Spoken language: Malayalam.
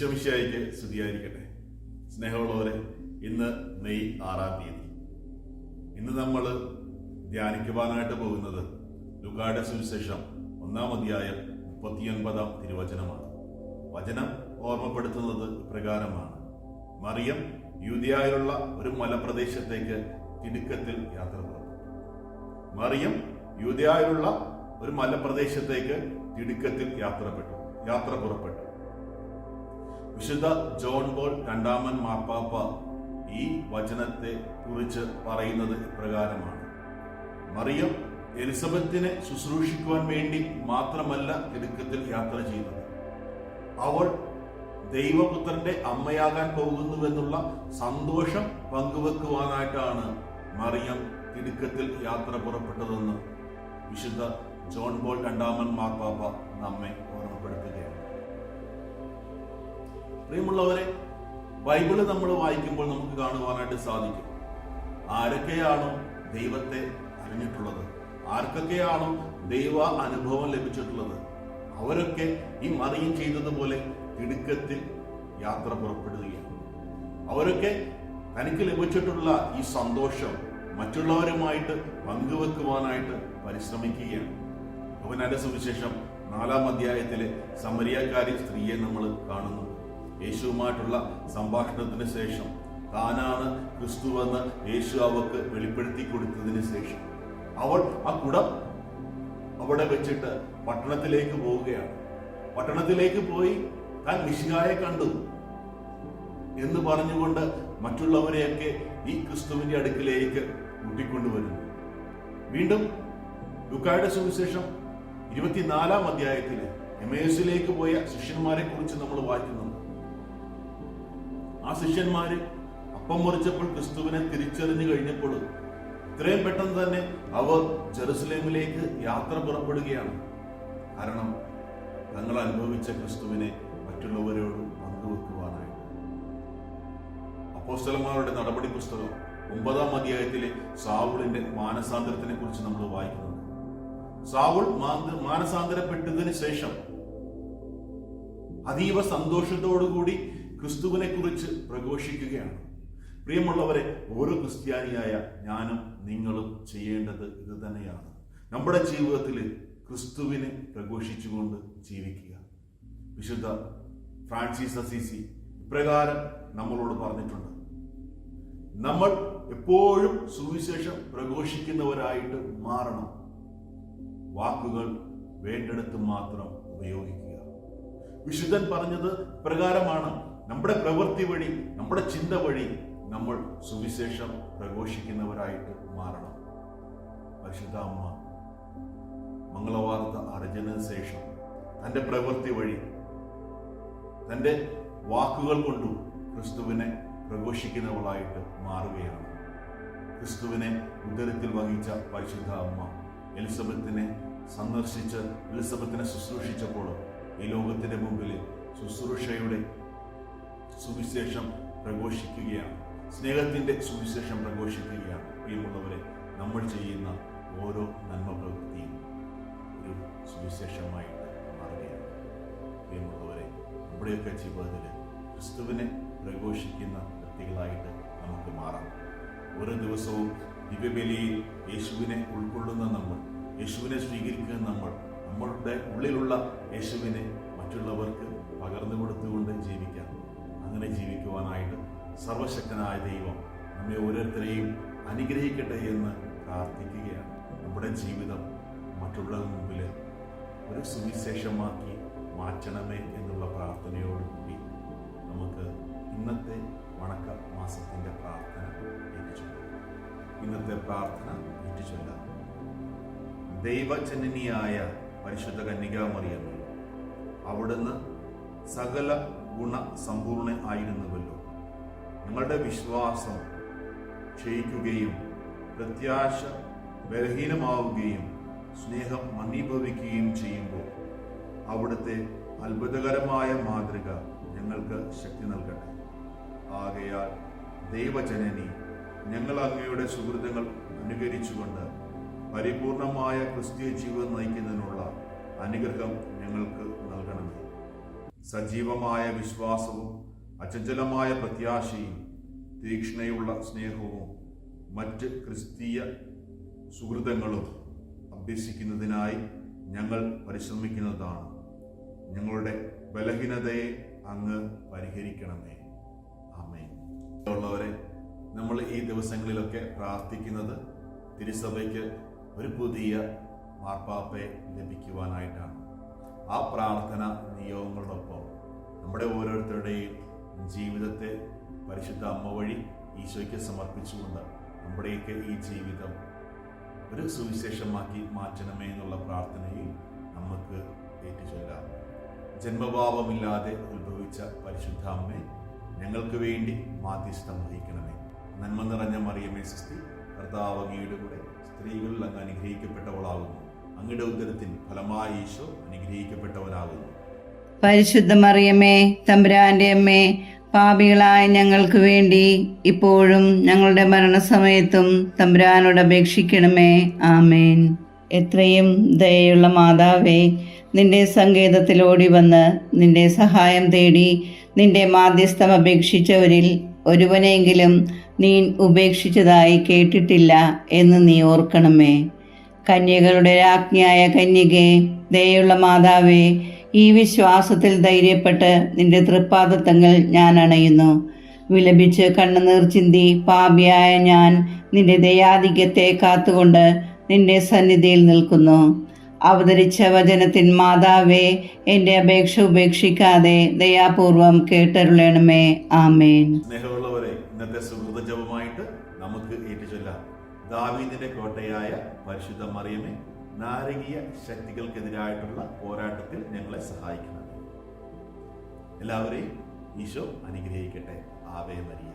ഈശോമിശായിക്ക് സ്തുതിയായിരിക്കട്ടെ. സ്നേഹമുള്ളവരെ ഇന്ന് മെയ് ആറാം തീയതി. ഇന്ന് നമ്മൾ ധ്യാനിക്കുവാനായിട്ട് പോകുന്നത് ലുഗാഡ സുവിശേഷം ഒന്നാം അധ്യായം മുപ്പത്തിയൊൻപതാം തിരുവചനമാണ്. വചനം ഓർമ്മപ്പെടുത്തുന്നത് ഇപ്രകാരമാണ്. മറിയം യൂതിയായുള്ള ഒരു മലപ്രദേശത്തേക്ക് തിടുക്കത്തിൽ യാത്ര പുറപ്പെട്ടു മറിയം യൂതിയായുള്ള ഒരു മലപ്രദേശത്തേക്ക് തിടുക്കത്തിൽ യാത്രപ്പെട്ടു യാത്ര പുറപ്പെട്ടു. വിശുദ്ധ ജോൺ ബോൾ രണ്ടാമൻ മാർപ്പാപ്പ ഈ വചനത്തെ കുറിച്ച് പറയുന്നത് ഇപ്രകാരമാണ്. മറിയം എലിസബത്തിനെ ശുശ്രൂഷിക്കുവാൻ വേണ്ടി മാത്രമല്ല തിടുക്കത്തിൽ യാത്ര ചെയ്തത്. അവൾ ദൈവപുത്രന്റെ അമ്മയാകാൻ പോകുന്നുവെന്നുള്ള സന്തോഷം പങ്കുവെക്കുവാനായിട്ടാണ് മറിയം തിടുക്കത്തിൽ യാത്ര പുറപ്പെട്ടതെന്ന് വിശുദ്ധ ജോൺ ബോൾ രണ്ടാമൻ മാർപ്പാപ്പ നമ്മെ ഓർമ്മപ്പെടുത്തുകയാണ്. പ്രിയമുള്ളവരെ ബൈബിൾ നമ്മൾ വായിക്കുമ്പോൾ നമുക്ക് കാണുവാനായിട്ട് സാധിക്കും. ആരൊക്കെയാണോ ദൈവത്തെ അറിഞ്ഞിട്ടുള്ളത്? ആർക്കൊക്കെയാണോ ദൈവ അനുഭവം ലഭിച്ചിട്ടുള്ളത്? അവരൊക്കെ ഈ മറിയും ചെയ്തതുപോലെ തിടുക്കത്തിൽ യാത്ര പുറപ്പെടുകയാണ്. അവരൊക്കെ തനിക്ക് ലഭിച്ചിട്ടുള്ള ഈ സന്തോഷം മറ്റുള്ളവരുമായിട്ട് പങ്കുവെക്കുവാനായിട്ട് പരിശ്രമിക്കുകയാണ്. അവനാന്റെ സുവിശേഷം നാലാം അധ്യായത്തിലെ സമരിയക്കാരി സ്ത്രീയെ നമ്മൾ കാണുന്നു. യേശുവുമായിട്ടുള്ള സംഭാഷണത്തിന് ശേഷം താനാണ് ക്രിസ്തുവെന്ന് യേശു അവക്ക് വെളിപ്പെടുത്തി കൊടുത്തതിന് ശേഷം അവൾ ആ കുടം അവിടെ വെച്ചിട്ട് പട്ടണത്തിലേക്ക് പോവുകയാണ്. പട്ടണത്തിലേക്ക് പോയി താൻ മിശിഹായെ കണ്ടു എന്ന് പറഞ്ഞുകൊണ്ട് മറ്റുള്ളവരെയൊക്കെ ഈ ക്രിസ്തുവിന്റെ അടുക്കിലേക്ക് കൂട്ടിക്കൊണ്ടുവരുന്നു. വീണ്ടും ലുക്കായുടെ സുവിശേഷം ഇരുപത്തിനാലാം അധ്യായത്തിൽ എമേസിലേക്ക് പോയ ശിഷ്യന്മാരെ കുറിച്ച് നമ്മൾ വായിക്കുന്നുണ്ട് ആ ശിഷ്യന്മാര് അപ്പം മുറിച്ചപ്പോൾ ക്രിസ്തുവിനെ തിരിച്ചറിഞ്ഞു കഴിഞ്ഞപ്പോൾ ഇത്രയും പെട്ടെന്ന് തന്നെ അവർ ജെറുസലേമിലേക്ക് യാത്ര പുറപ്പെടുകയാണ്. കാരണം തങ്ങൾ അനുഭവിച്ച ക്രിസ്തുവിനെ മറ്റുള്ളവരോട് പങ്കുവെക്കുവാനായിട്ട് അപ്പോസ്തലന്മാരുടെ നടപടി പുസ്തകം ഒമ്പതാം അധ്യായത്തിലെ സാവുളിന്റെ മാനസാന്തരത്തിനെ കുറിച്ച് നമ്മൾ വായിക്കുന്നുണ്ട്. സാവുൾ മാനസാന്തരപ്പെട്ടതിന് ശേഷം അതീവ സന്തോഷത്തോടുകൂടി ക്രിസ്തുവിനെ കുറിച്ച് പ്രഘോഷിക്കുകയാണ്. പ്രിയമുള്ളവരെ ഓരോ ക്രിസ്ത്യാനിയായ ഞാനും നിങ്ങളും ചെയ്യേണ്ടത് ഇത് തന്നെയാണ്. നമ്മുടെ ജീവിതത്തിൽ ക്രിസ്തുവിനെ പ്രഘോഷിച്ചുകൊണ്ട് ജീവിക്കുക. വിശുദ്ധ ഫ്രാൻസിസ് അസീസി ഇപ്രകാരം നമ്മളോട് പറഞ്ഞിട്ടുണ്ട്. നമ്മൾ എപ്പോഴും സുവിശേഷം പ്രഘോഷിക്കുന്നവരായിട്ട് മാറണം. വാക്കുകൾ വേണ്ടിടത്ത് മാത്രം ഉപയോഗിക്കുക. വിശുദ്ധൻ പറഞ്ഞത് പ്രകാരമാണ് നമ്മുടെ പ്രവൃത്തി വഴി നമ്മുടെ ചിന്ത വഴി നമ്മൾ സുവിശേഷം പ്രഘോഷിക്കുന്നവരായിട്ട് മാറണം. പരിശുദ്ധ അമ്മ മംഗളവാർത്ത അറിഞ്ഞതിന് ശേഷം തന്റെ പ്രവൃത്തി വഴി തന്റെ വാക്കുകൾ കൊണ്ടും ക്രിസ്തുവിനെ പ്രഘോഷിക്കുന്നവളായിട്ട് മാറുകയാണ്. ക്രിസ്തുവിനെ ഉദരത്തിൽ വഹിച്ച പരിശുദ്ധ അമ്മ എലിസബത്തിനെ സന്ദർശിച്ച് എലിസബത്തിനെ ശുശ്രൂഷിച്ചപ്പോൾ ഈ ലോകത്തിന്റെ മുമ്പിൽ ശുശ്രൂഷയുടെ സുവിശേഷം പ്രഘോഷിക്കുകയാണ്. സ്നേഹത്തിന്റെ സുവിശേഷം പ്രഘോഷിക്കുകയാണ്. പ്രിയമുള്ളവരെ നമ്മൾ ചെയ്യുന്ന ഓരോ നന്മ പ്രവൃത്തിയും ഒരു സുവിശേഷമായിട്ട് മാറുകയാണ്. പ്രിയമുള്ളവരെ നമ്മുടെയൊക്കെ ജീവിതത്തിൽ ക്രിസ്തുവിനെ പ്രഘോഷിക്കുന്ന വ്യക്തികളായിട്ട് നമുക്ക് മാറാം. ഓരോ ദിവസവും ദിവ്യബലിയിൽ യേശുവിനെ ഉൾക്കൊള്ളുന്ന നമ്മൾ യേശുവിനെ സ്വീകരിക്കുന്ന നമ്മൾ നമ്മളുടെ ഉള്ളിലുള്ള യേശുവിനെ മറ്റുള്ളവർക്ക് പകർന്നു കൊടുത്തുകൊണ്ട് ജീവിക്കാം. അങ്ങനെ ജീവിക്കുവാനായിട്ട് സർവശക്തനായ ദൈവം നമ്മെ ഓരോരുത്തരെയും അനുഗ്രഹിക്കട്ടെ എന്ന് പ്രാർത്ഥിക്കുകയാണ്. നമ്മുടെ ജീവിതം മറ്റുള്ളവരുടെ മുമ്പിൽ ഒരു സുവിശേഷമാക്കി മാറ്റണമേ എന്നുള്ള പ്രാർത്ഥനയോടുകൂടി നമുക്ക് ഇന്നത്തെ വണക്ക മാസത്തിന്റെ പ്രാർത്ഥന ഏറ്റുചൊല്ലാം. ഇന്നത്തെ പ്രാർത്ഥന ഏറ്റുചൊല്ലാം. ദൈവജനനിയായ പരിശുദ്ധ കന്യകാമറിയമ്മ അവിടുന്ന് സകല ഗുണ സമ്പൂർണ ആയിരുന്നുവല്ലോ. ഞങ്ങളുടെ വിശ്വാസം ക്ഷയിക്കുകയും പ്രത്യാശ ബലഹീനമാവുകയും സ്നേഹം മന്ദീഭവിക്കുകയും ചെയ്യുമ്പോൾ അവിടുത്തെ അത്ഭുതകരമായ മാതൃക ഞങ്ങൾക്ക് ശക്തി നൽകട്ടെ. ആകയാൽ ദൈവജനനി ഞങ്ങൾ അങ്ങയുടെ സുഹൃത്തുക്കൾ അനുകരിച്ചുകൊണ്ട് പരിപൂർണമായ ക്രിസ്തീയ ജീവിതം നയിക്കുന്നതിനുള്ള അനുഗ്രഹം ഞങ്ങൾക്ക് നൽകണമേ. സജീവമായ വിശ്വാസവും അചഞ്ചലമായ പ്രത്യാശയും തീക്ഷ്ണയുള്ള സ്നേഹവും മറ്റ് ക്രിസ്തീയ സുഹൃതങ്ങളും അഭ്യസിക്കുന്നതിനായി ഞങ്ങൾ പരിശ്രമിക്കുന്നതാണ്. ഞങ്ങളുടെ ബലഹീനതയെ അങ്ങ് പരിഹരിക്കണമേ. ആമേ ഉള്ളവരെ നമ്മൾ ഈ ദിവസങ്ങളിലൊക്കെ പ്രാർത്ഥിക്കുന്നത് തിരുസഭയ്ക്ക് ഒരു പുതിയ മാർപ്പാപ്പയെ ലഭിക്കുവാനായിട്ടാണ്. ആ പ്രാർത്ഥന നിയോഗങ്ങളോടൊപ്പം നമ്മുടെ ഓരോരുത്തരുടെയും ജീവിതത്തെ പരിശുദ്ധ അമ്മ വഴി ഈശോയ്ക്ക് സമർപ്പിച്ചുകൊണ്ട് നമ്മുടെയൊക്കെ ഈ ജീവിതം ഒരു സുവിശേഷമാക്കി മാറ്റണമേ എന്നുള്ള പ്രാർത്ഥനയിൽ നമുക്ക് ഏറ്റുചൊല്ലാം. ജന്മഭാവമില്ലാതെ ഉത്ഭവിച്ച പരിശുദ്ധ അമ്മേ ഞങ്ങൾക്ക് വേണ്ടി മാധ്യസ്ഥം വഹിക്കണമേ. നന്മ നിറഞ്ഞ മറിയമേ സൃഷ്ടി കർത്താവ് അങ്ങയുടെ കൂടെ സ്ത്രീകളിൽ അങ്ങ് അനുഗ്രഹിക്കപ്പെട്ടവളാകുന്നു. അങ്ങയുടെ ഫലമായി ഈശോ അനുഗ്രഹിക്കപ്പെട്ടവനാകുന്നു. പരിശുദ്ധ മറിയമ്മേ തമ്പുരാന്റെ അമ്മേ പാപികളായ ഞങ്ങൾക്ക് വേണ്ടി ഇപ്പോഴും ഞങ്ങളുടെ മരണസമയത്തും തമ്പുരാനോട് അപേക്ഷിക്കണമേ. ആമേൻ. എത്രയും ദയയുള്ള മാതാവേ നിന്റെ സങ്കേതത്തിലോടി വന്ന് നിന്റെ സഹായം തേടി നിന്റെ മാധ്യസ്ഥം അപേക്ഷിച്ചവരിൽ ഒരുവനെങ്കിലും നീ ഉപേക്ഷിച്ചതായി കേട്ടിട്ടില്ല എന്ന് നീ ഓർക്കണമേ. കന്യകളുടെ രാജ്ഞിയായ കന്യകെ ദയുള്ള മാതാവേ ഈ വിശ്വാസത്തിൽ ധൈര്യപ്പെട്ട് നിന്റെ തൃപ്പാദത്തങ്ങൾ ഞാൻ അണയുന്നു. വിലപിച്ച് കണ്ണുനീർ ചിന്തി പാപിയായ ഞാൻ നിന്റെ ദയാധിക്യത്തെ കാത്തുകൊണ്ട് നിന്റെ സന്നിധിയിൽ നിൽക്കുന്നു. അവതരിച്ച വചനത്തിൻ മാതാവേ എന്റെ അപേക്ഷ ഉപേക്ഷിക്കാതെ ദയാപൂർവം കേട്ടരുളണമേ. ആമേൻ. സ്നേഹമുള്ളവരെ ഇന്നത്തെ സുഹൃത ജപമായിട്ട് നമുക്ക് ഏറ്റുചൊല്ലാം. ദാവീദിന്റെ കോട്ടയായ പരിശുദ്ധ മറിയമേ നാരകീയ ശക്തികൾക്കെതിരായിട്ടുള്ള പോരാട്ടത്തിൽ ഞങ്ങളെ സഹായിക്കണം എല്ലാവരെയും ഈശോ അനുഗ്രഹിക്കട്ടെ. Ave Maria